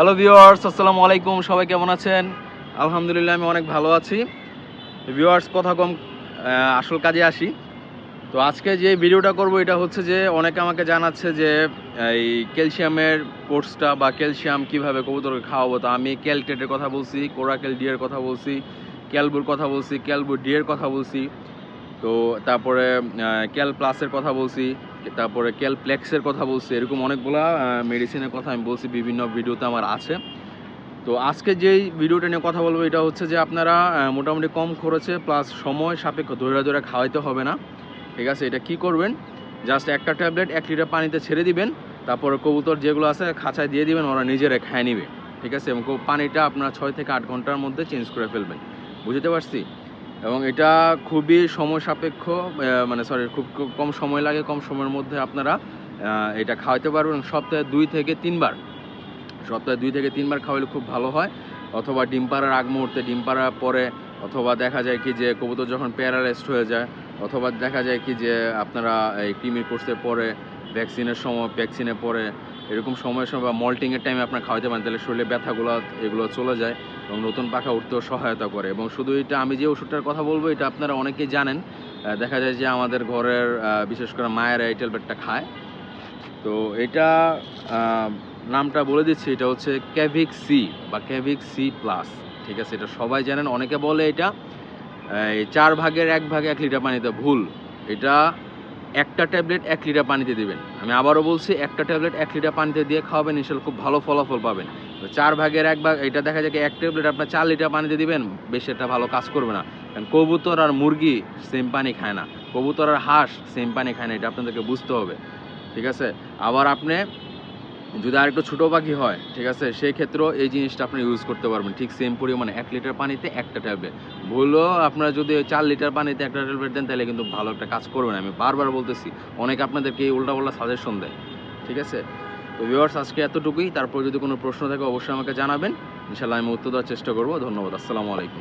Hello viewers আসসালামু আলাইকুম, সবাই কেমন আছেন? আলহামদুলিল্লাহ, আমি অনেক ভালো আছি। ভিওয়ার্স কথা কম আসল কাজে আসি। তো আজকে যে ভিডিওটা করব, এটা হচ্ছে যে অনেকে আমাকে জানাচ্ছে যে, এই ক্যালসিয়ামের কোর্সটা বা ক্যালসিয়াম কীভাবে কবুতরকে খাওয়াবো। তো আমি ক্যালটেটের কথা বলছি, কোরাকেল ডিয়ের কথা বলছি, ক্যালবুর কথা বলছি, ক্যালবুর ডিয়ের কথা বলছি। তো তারপরে ক্যাল প্লাসের কথা বলছি। তারপরে ক্যালপ্লেক্সের কথা বলছি, এরকম অনেকগুলা মেডিসিনের কথা আমি বলছি, বিভিন্ন ভিডিওতে আমার আছে। তো আজকে যেই ভিডিওটা নিয়ে কথা বলব, এটা হচ্ছে যে আপনারা মোটামুটি কম খরচে প্লাস সময় সাপেক্ষ ধৈর্য ধরে খাওয়াইতে হবে না। ঠিক আছে, এটা কি করবেন? জাস্ট একটা ট্যাবলেট এক লিটার পানিতে ছেড়ে দিবেন, তারপরে কবুতর যেগুলো আছে, খাঁচায় দিয়ে দিবেন, ওরা নিজেরা খায় নিবে। ঠিক আছে, এবং পানিটা আপনারা ছয় থেকে আট ঘণ্টার মধ্যে চেঞ্জ করে ফেলবেন। বুঝতে পারছি? এবং এটা খুবই সময় সাপেক্ষ মানে সরি খুব কম সময় লাগে, কম সময়ের মধ্যে আপনারা এটা খাওয়াতে পারবেন। সপ্তাহে দুই থেকে তিনবার। সপ্তাহে দুই থেকে তিনবার খাওয়ালে খুব ভালো হয়। অথবা ডিম পাড়ার আগ মুহূর্তে ডিম পাড়ার পরে, অথবা দেখা যায় কি যে কবুতর যখন প্যারালাইজড হয়ে যায়, অথবা দেখা যায় কি যে আপনারা এই কৃমির কোর্সের পরে ভ্যাকসিনের সময় ভ্যাকসিনের পরে এরকম সময়ের সময় বা মল্টিংয়ের টাইমে আপনার খাওয়াতে পারেন, তাহলে শরীরে ব্যথাগুলো, এগুলো চলে যায় এবং নতুন পাখা উঠতেও সহায়তা করে। এবং শুধু এটা আমি যে ওষুধটার কথা বলব, এটা আপনারা অনেকেই জানেন। দেখা যায় যে আমাদের ঘরের বিশেষ করে মায়েরা এই ট্যাবলেটটা খায়। তো এটা নামটা বলে দিচ্ছি, এটা হচ্ছে ক্যাভিক সি বা ক্যাভিক সি প্লাস ঠিক আছে? এটা সবাই জানেন, অনেকে বলে এটা চার ভাগের এক ভাগে এক লিটার পানিতে ভুল। এটা একটা ট্যাবলেট এক লিটার পানিতে দেবেন। আমি আবারও বলছি, একটা ট্যাবলেট এক লিটার পানিতে দিয়ে খাওয়াবেন ইনশাল খুব ভালো ফলাফল পাবেন। চার ভাগের এক ভাগ, এটা দেখা যায় এক ট্যাবলেট আপনার চার লিটার পানিতে দিবেন, বেশি একটা ভালো কাজ করবে না। কারণ কবুতর আর মুরগি সেম পানি খায় না। কবুতর আর হাঁস সেম পানি খায় না, এটা আপনাদেরকে বুঝতে হবে। ঠিক আছে? আবার আপনি যদি আর একটু ছোটো পাখি হয়, ঠিক আছে সেই ক্ষেত্রেও এই জিনিসটা আপনি ইউজ করতে পারবেন। ঠিক সেম পরিমাণে এক লিটার পানিতে একটা ট্যাবলেট ভুলও আপনারা যদি চার লিটার পানিতে একটা ট্যাবলেট দেন, তাহলে কিন্তু ভালো একটা কাজ করবেন আমি বারবার বলতেছি, অনেক আপনাদেরকে এই উল্টাপাল্টা সাজেশন দেয়, ঠিক আছে? তো ভিউয়ার্স আজকে এতটুকুই। তারপর যদি কোনো প্রশ্ন থাকে, অবশ্যই আমাকে জানাবেন। ইনশাল্লাহ আমি উত্তর দেওয়ার চেষ্টা করব। ধন্যবাদ। আসসালামু আলাইকুম।